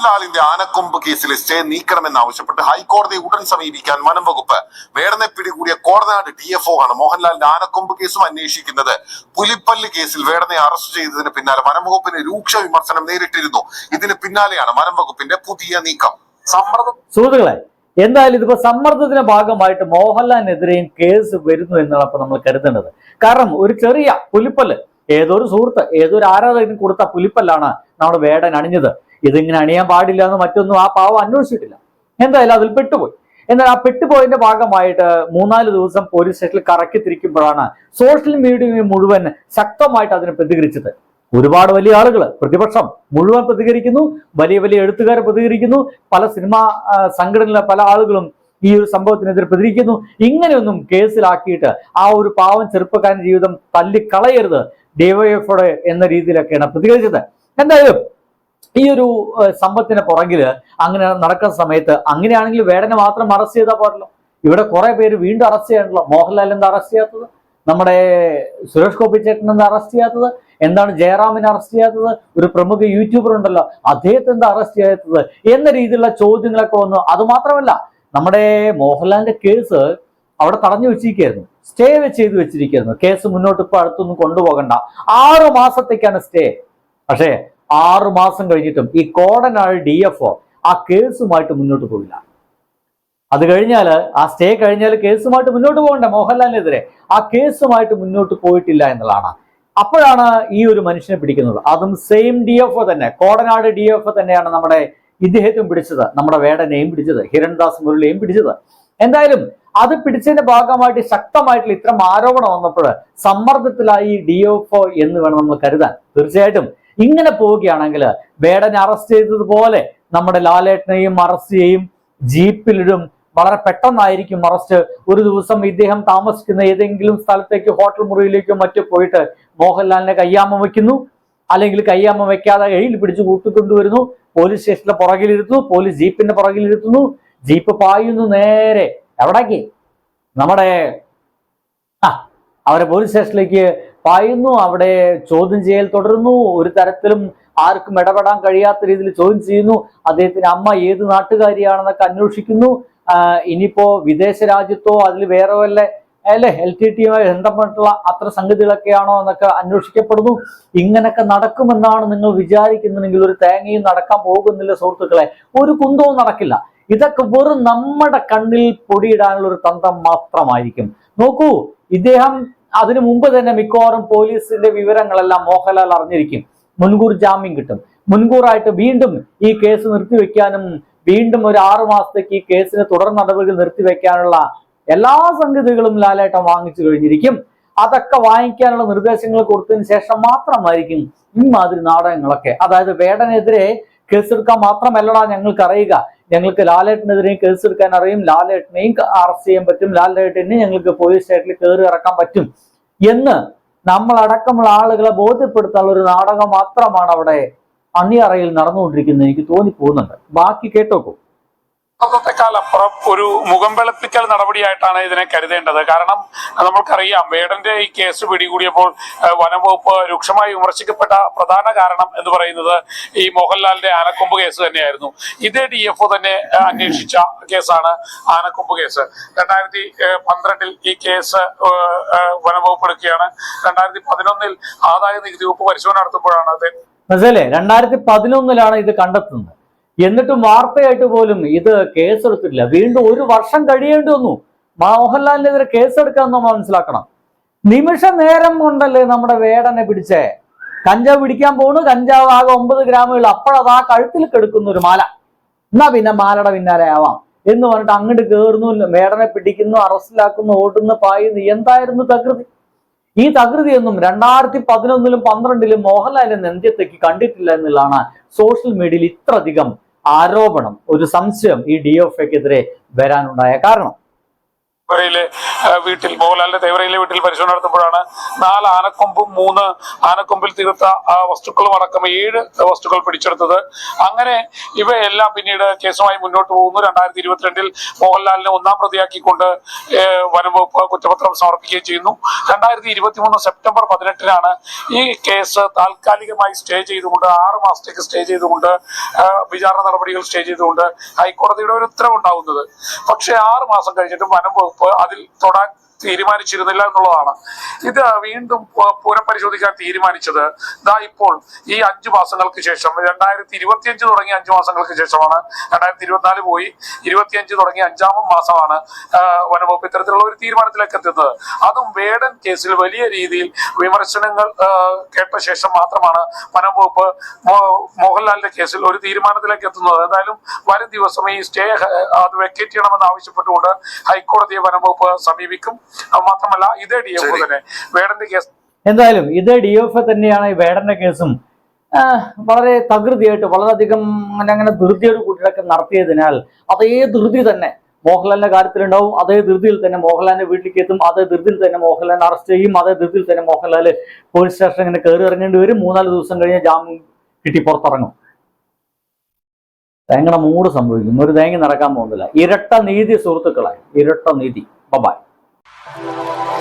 മോഹൻലാലിന്റെ ആനക്കൊമ്പ് കേസിലെ സ്റ്റേ നീക്കണമെന്നാവശ്യപ്പെട്ട് ഹൈക്കോടതി ഉടൻ സമീപിക്കാൻ വനം വകുപ്പ്. വേടനെ പിടികൂടിയ കോടനാട് ഡി എഫ് ഒ ആണ് മോഹൻലാലിന്റെ ആനക്കൊമ്പ് കേസും അന്വേഷിക്കുന്നത്. പുലിപ്പല്ല് കേസിൽ വേടനെ അറസ്റ്റ് ചെയ്തതിന് പിന്നാലെ വനം വകുപ്പിന് രൂക്ഷ വിമർശനം നേരിട്ടിരുന്നു. ഇതിന് പിന്നാലെയാണ് വനം വകുപ്പിന്റെ പുതിയ നീക്കം. സമ്മർദ്ദം. സുഹൃത്തുക്കളെ എന്തായാലും ഇതിപ്പോ സമ്മർദ്ദത്തിന്റെ ഭാഗമായിട്ട് മോഹൻലാലിനെതിരെയും കേസ് വരുന്നു എന്നാണ് ഇപ്പൊ നമ്മൾ കരുതേണ്ടത്. കാരണം ഒരു ചെറിയ പുലിപ്പല്ല് ഏതൊരു സുഹൃത്ത് ഏതൊരു ആരാധകനും കൊടുത്ത പുലിപ്പല്ലാണ് നമ്മുടെ വേടൻ അണിഞ്ഞത്. ഇതിങ്ങനെ അണിയാൻ പാടില്ല എന്ന് മറ്റൊന്നും ആ പാവം അന്വേഷിച്ചിട്ടില്ല. എന്തായാലും അതിൽ പെട്ടുപോയി. എന്നാൽ ആ പെട്ടുപോയതിന്റെ ഭാഗമായിട്ട് മൂന്നാൽ ദിവസം പോലീസ് സ്റ്റേഷനിൽ കറക്കി തിരിക്കുമ്പോഴാണ് സോഷ്യൽ മീഡിയ മുഴുവൻ ശക്തമായിട്ട് അതിനെ പ്രതികരിച്ചത്. ഒരുപാട് വലിയ ആളുകൾ പ്രതിപക്ഷം മുഴുവൻ പ്രതികരിക്കുന്നു വലിയ വലിയ എഴുത്തുകാർ പ്രതികരിക്കുന്നു പല സിനിമാ സംഘടനയിലെ പല ആളുകളും ഈ ഒരു സംഭവത്തിനെതിരെ പ്രതികരിക്കുന്നു. ഇങ്ങനെയൊന്നും കേസിലാക്കിയിട്ട് ആ ഒരു പാവം ചെറുപ്പക്കാരൻ ജീവിതം തല്ലിക്കളയരുത് ഡിവൈഎഫോടെ എന്ന രീതിയിലൊക്കെയാണ് പ്രതികരിച്ചത്. എന്തായാലും ഈ ഒരു സമ്പത്തിന് പുറകിൽ അങ്ങനെ നടക്കുന്ന സമയത്ത് അങ്ങനെയാണെങ്കിൽ വേടനെ മാത്രം അറസ്റ്റ് ചെയ്താൽ പോരല്ലോ. ഇവിടെ കുറെ പേര് വീണ്ടും അറസ്റ്റ് ചെയ്യാനുള്ള മോഹൻലാൽ എന്താ അറസ്റ്റ് ചെയ്യാത്തത്? നമ്മുടെ സുരേഷ് ഗോപി ചേട്ടൻ എന്താ അറസ്റ്റ് ചെയ്യാത്തത്? എന്താണ് ജയറാമിനെ അറസ്റ്റ് ചെയ്യാത്തത്? ഒരു പ്രമുഖ യൂട്യൂബർ ഉണ്ടല്ലോ. അദ്ദേഹത്തെ എന്താ അറസ്റ്റ് ചെയ്യാത്തത്? എന്ന രീതിയിലുള്ള ചോദ്യങ്ങളൊക്കെ വന്നു. അത് മാത്രമല്ല നമ്മുടെ മോഹൻലാലിന്റെ കേസ് അവിടെ തടഞ്ഞു വെച്ചിരിക്കുകയായിരുന്നു. സ്റ്റേ ചെയ്ത് വെച്ചിരിക്കുകയായിരുന്നു. കേസ് മുന്നോട്ട് ഇപ്പൊ അടുത്തൊന്നും കൊണ്ടുപോകണ്ട. ആറു മാസത്തേക്കാണ് സ്റ്റേ പക്ഷേ ആറു മാസം കഴിഞ്ഞിട്ടും ഈ കോടനാൾ ഡി എഫ് ഒ ആ കേസുമായിട്ട് മുന്നോട്ട് പോയില്ല അത് കഴിഞ്ഞാൽ ആ സ്റ്റേ കഴിഞ്ഞാൽ കേസുമായിട്ട് മുന്നോട്ട് പോകണ്ട മോഹൻലാലിനെതിരെ. ആ കേസുമായിട്ട് മുന്നോട്ട് പോയിട്ടില്ല എന്നുള്ളതാണ്. അപ്പോഴാണ് ഈ ഒരു മനുഷ്യനെ പിടിക്കുന്നത്. അതും സെയിം ഡി എഫ് ഒ തന്നെ. കോടനാട് ഡി എഫ് ഒ തന്നെയാണ് നമ്മുടെ ഇദ്ദേഹത്തും പിടിച്ചത്. നമ്മുടെ വേടനെയും പിടിച്ചത്. ഹിരൺദാസ് മുരളിയെയും പിടിച്ചത്. എന്തായാലും അത് പിടിച്ചതിന്റെ ഭാഗമായിട്ട് ശക്തമായിട്ടുള്ള ഇത്തരം ആരോപണം വന്നപ്പോൾ സമ്മർദ്ദത്തിലായി ഡി എഫ് ഒ എന്ന് വേണം നമ്മൾ കരുതാൻ. തീർച്ചയായിട്ടും ഇങ്ങനെ പോവുകയാണെങ്കിൽ വേടനെ അറസ്റ്റ് ചെയ്തതുപോലെ നമ്മുടെ ലാലേട്ടനെയും അറസ്റ്റ് ചെയ്യും ജീപ്പിലിടും. വളരെ പെട്ടെന്നായിരിക്കും അറസ്റ്റ് ഒരു ദിവസം ഇദ്ദേഹം താമസിക്കുന്ന ഏതെങ്കിലും സ്ഥലത്തേക്ക് ഹോട്ടൽ മുറിയിലേക്കോ മറ്റോ പോയിട്ട് മോഹൻലാലിനെ കയ്യാമം വയ്ക്കുന്നു. അല്ലെങ്കിൽ കയ്യാമം വയ്ക്കാതെ കയ്യിൽ പിടിച്ച് കൂട്ടിക്കൊണ്ടുവരുന്നു. പോലീസ് സ്റ്റേഷന്റെ പുറകിലിരുത്തുന്നു. പോലീസ് ജീപ്പിന്റെ പുറകിലിരുത്തുന്നു. ജീപ്പ് പായുന്നു നേരെ. എവിടേക്ക്? നമ്മുടെ ആ അവരെ പോലീസ് സ്റ്റേഷനിലേക്ക് പായുന്നു അവിടെ ചോദ്യം ചെയ്യൽ തുടരുന്നു ഒരു തരത്തിലും ആർക്കും ഇടപെടാൻ കഴിയാത്ത രീതിയിൽ ചോദ്യം ചെയ്യുന്നു. അദ്ദേഹത്തിന്റെ അമ്മ ഏത് നാട്ടുകാരിയാണെന്നൊക്കെ അന്വേഷിക്കുന്നു. ഇനിയിപ്പോ വിദേശ രാജ്യത്തോ അതിൽ വേറെ വല്ല അല്ലെ എൽ ടി ടിയുമായി ബന്ധപ്പെട്ടുള്ള അത്ര സംഗതികളൊക്കെയാണോ എന്നൊക്കെ അന്വേഷിക്കപ്പെടുന്നു. ഇങ്ങനൊക്കെ നടക്കുമെന്നാണ് നിങ്ങൾ വിചാരിക്കുന്നുണ്ടെങ്കിൽ ഒരു തേങ്ങയും നടക്കാൻ പോകുന്നില്ല സുഹൃത്തുക്കളെ. ഒരു കുന്തവും നടക്കില്ല. ഇതൊക്കെ വെറും നമ്മുടെ കണ്ണിൽ പൊടിയിടാനുള്ള ഒരു തന്ത്രം മാത്രമായിരിക്കും. നോക്കൂ ഇദ്ദേഹം അതിനു മുമ്പ് തന്നെ മിക്കവാറും പോലീസിന്റെ വിവരങ്ങളെല്ലാം മോഹൻലാൽ അറിഞ്ഞിരിക്കും. മുൻകൂർ ജാമ്യം കിട്ടും. മുൻകൂറായിട്ട് വീണ്ടും ഈ കേസ് നിർത്തിവെക്കാനും വീണ്ടും ഒരു ആറു മാസത്തേക്ക് ഈ കേസിന് തുടർ നടപടികൾ നിർത്തിവെക്കാനുള്ള എല്ലാ സംഗതികളും ലാലേട്ടൻ വാങ്ങിച്ചു കഴിഞ്ഞിരിക്കും. അതൊക്കെ വാങ്ങിക്കാനുള്ള നിർദ്ദേശങ്ങൾ കൊടുത്തതിന് ശേഷം മാത്രമായിരിക്കും ഇമാതിരി നാടകങ്ങളൊക്കെ. അതായത് വേടനെതിരെ കേസെടുക്കാൻ മാത്രമല്ലടാ ഞങ്ങൾക്ക് അറിയുക ഞങ്ങൾക്ക് ലാലേട്ടനെതിരെയും കേസെടുക്കാൻ അറിയും. ലാലേട്ടനെയും അറസ്റ്റ് ചെയ്യാൻ പറ്റും. ലാലേട്ടനെ ഞങ്ങൾക്ക് പോലീസ് സ്റ്റേഷനിൽ കയറി ഇറക്കാൻ പറ്റും എന്ന് നമ്മളടക്കമുള്ള ആളുകളെ ബോധ്യപ്പെടുത്താനുള്ള ഒരു നാടകം മാത്രമാണ് അവിടെ അണിയറയിൽ നടന്നുകൊണ്ടിരിക്കുന്നത്. എനിക്ക് തോന്നിപ്പോകുന്നുണ്ട്. ബാക്കി കേട്ടോക്കൂ. സമ്മർദ്ദത്തെക്കാൾ അപ്പുറം ഒരു മുഖം വെളുപ്പിക്കൽ നടപടിയായിട്ടാണ് ഇതിനെ കരുതേണ്ടത്. കാരണം നമ്മൾക്കറിയാം വേടന്റെ ഈ കേസ് പിടികൂടിയപ്പോൾ വനംവകുപ്പ് രൂക്ഷമായി വിമർശിക്കപ്പെട്ട പ്രധാന കാരണം എന്ന് പറയുന്നത് ഈ മോഹൻലാലിന്റെ ആനക്കൊമ്പ് കേസ് തന്നെയായിരുന്നു. ഇതേ ഡി എഫ് തന്നെ അന്വേഷിച്ച കേസാണ് ആനക്കൊമ്പ് കേസ്. രണ്ടായിരത്തി പന്ത്രണ്ടിൽ ഈ കേസ് വനംവകുപ്പ് എടുക്കുകയാണ്. രണ്ടായിരത്തി പതിനൊന്നിൽ ആദായ നികുതി വകുപ്പ് പരിശോധന നടത്തുമ്പോഴാണ് മനസ്സിലെ രണ്ടായിരത്തി പതിനൊന്നിലാണ് ഇത് കണ്ടെത്തുന്നത്. എന്നിട്ടും വാർത്തയായിട്ട് പോലും ഇത് കേസെടുത്തിട്ടില്ല. വീണ്ടും ഒരു വർഷം കഴിയേണ്ടി വന്നു. മോഹൻലാലിനെതിരെ കേസെടുക്കാൻ നമ്മൾ മനസ്സിലാക്കണം. നിമിഷ നേരം കൊണ്ടല്ലേ നമ്മുടെ വേടനെ പിടിച്ചേ? കഞ്ചാവ് പിടിക്കാൻ പോണു. കഞ്ചാവ് ആകെ ഒമ്പത് ഗ്രാമുകൾ അപ്പോഴത് ആ കഴുത്തിൽ കെടുക്കുന്ന ഒരു മാല. എന്നാ പിന്നെ മാലയുടെ പിന്നാലെ ആവാം എന്ന് പറഞ്ഞിട്ട് അങ്ങോട്ട് കയറുന്നു വേടനെ പിടിക്കുന്നു അറസ്റ്റിലാക്കുന്നു ഓടുന്നു പായുന്നു. എന്തായിരുന്നു തകൃതി? ഈ തകൃതിയൊന്നും രണ്ടായിരത്തി പതിനൊന്നിലും പന്ത്രണ്ടിലും മോഹൻലാലിന്റെ നെഞ്ചത്തേക്ക് കണ്ടിട്ടില്ല എന്നുള്ളതാണ് സോഷ്യൽ മീഡിയയിൽ ഇത്രയധികം ആരോപണം ഒരു സംശയം ഈ ഡി എഫ് എക്കെതിരെ വരാനുണ്ടായ കാരണം. തേവരയിലെ വീട്ടിൽ മോഹൻലാലിന്റെ തേവരയിലെ വീട്ടിൽ പരിശോധന നടത്തുമ്പോഴാണ് നാല് ആനക്കൊമ്പും മൂന്ന് ആനക്കൊമ്പിൽ തീർത്ത വസ്തുക്കളും അടക്കം ഏഴ് വസ്തുക്കൾ പിടിച്ചെടുത്തത്. അങ്ങനെ ഇവയെല്ലാം പിന്നീട് കേസുമായി മുന്നോട്ട് പോകുന്നു. രണ്ടായിരത്തി ഇരുപത്തിരണ്ടിൽ മോഹൻലാലിനെ ഒന്നാം പ്രതിയാക്കിക്കൊണ്ട് വനംവകുപ്പ് കുറ്റപത്രം സമർപ്പിക്കുകയും ചെയ്യുന്നു. രണ്ടായിരത്തി ഇരുപത്തിമൂന്ന് സെപ്റ്റംബർ പതിനെട്ടിനാണ് ഈ കേസ് താൽക്കാലികമായി സ്റ്റേ ചെയ്തുകൊണ്ട് ആറ് മാസത്തേക്ക് സ്റ്റേ ചെയ്തുകൊണ്ട് വിചാരണ നടപടികൾ സ്റ്റേ ചെയ്തുകൊണ്ട് ഹൈക്കോടതിയുടെ ഒരു ഉത്തരവുണ്ടാവുന്നത്. പക്ഷേ ആറ് മാസം കഴിഞ്ഞിട്ടും വനം വകുപ്പ് അതിൽ തൊടാൻ തീരുമാനിച്ചിരുന്നില്ല എന്നുള്ളതാണ്. ഇത് വീണ്ടും പുനഃപരിശോധിക്കാൻ തീരുമാനിച്ചത്. ദാ ഇപ്പോൾ ഈ അഞ്ചു മാസങ്ങൾക്ക് ശേഷം രണ്ടായിരത്തി ഇരുപത്തിയഞ്ച് തുടങ്ങിയ അഞ്ചു മാസങ്ങൾക്ക് ശേഷമാണ് രണ്ടായിരത്തി ഇരുപത്തിനാല് പോയി. ഇരുപത്തിയഞ്ച് തുടങ്ങിയ അഞ്ചാമം മാസമാണ് വനംവകുപ്പ് ഇത്തരത്തിലുള്ള ഒരു തീരുമാനത്തിലേക്ക് എത്തുന്നത്. അതും വേടൻ കേസിൽ വലിയ രീതിയിൽ വിമർശനങ്ങൾ കേട്ട ശേഷം മാത്രമാണ് വനംവകുപ്പ് മോഹൻലാലിന്റെ കേസിൽ ഒരു തീരുമാനത്തിലേക്ക് എത്തുന്നത്. എന്തായാലും വരും ദിവസം ഈ സ്റ്റേ അത് വെക്കേറ്റ് ചെയ്യണമെന്ന് ആവശ്യപ്പെട്ടുകൊണ്ട് ഹൈക്കോടതിയെ വനംവകുപ്പ് സമീപിക്കും. അത് മാത്രമല്ല ഇതേ ഡി എഫ് തന്നെ. വേടന്റെ കേസ് എന്തായാലും ഇതേ ഡി എഫ് തന്നെയാണ് ഈ വേടന്റെ കേസും. വളരെ തകൃതിയായിട്ട് വളരെയധികം അങ്ങനെ അങ്ങനെ ധൃതിയോട് കൂട്ടിയൊക്കെ നടത്തിയതിനാൽ അതേ ധൃതി തന്നെ മോഹൻലാലിന്റെ കാര്യത്തിലുണ്ടാവും അതേ ധൃതിയിൽ തന്നെ മോഹൻലാലിന്റെ വീട്ടിലേക്ക് എത്തും അതേ ധൃതിയിൽ തന്നെ മോഹൻലാലിനെ അറസ്റ്റ് ചെയ്യും അതേ ധൃതിയിൽ തന്നെ മോഹൻലാൽ പോലീസ് സ്റ്റേഷൻ ഇങ്ങനെ കയറി ഇറങ്ങേണ്ടി വരും. മൂന്നാൽ ദിവസം കഴിഞ്ഞ് ജാമ്യം കിട്ടി പുറത്തിറങ്ങും. തേങ്ങയുടെ മൂട് സംഭവിക്കും. ഒരു തേങ്ങ നടക്കാൻ പോകുന്നില്ല. ഇരട്ട നീതി സുഹൃത്തുക്കളെ ഇരട്ട നീതി. ബബായ് Thank you.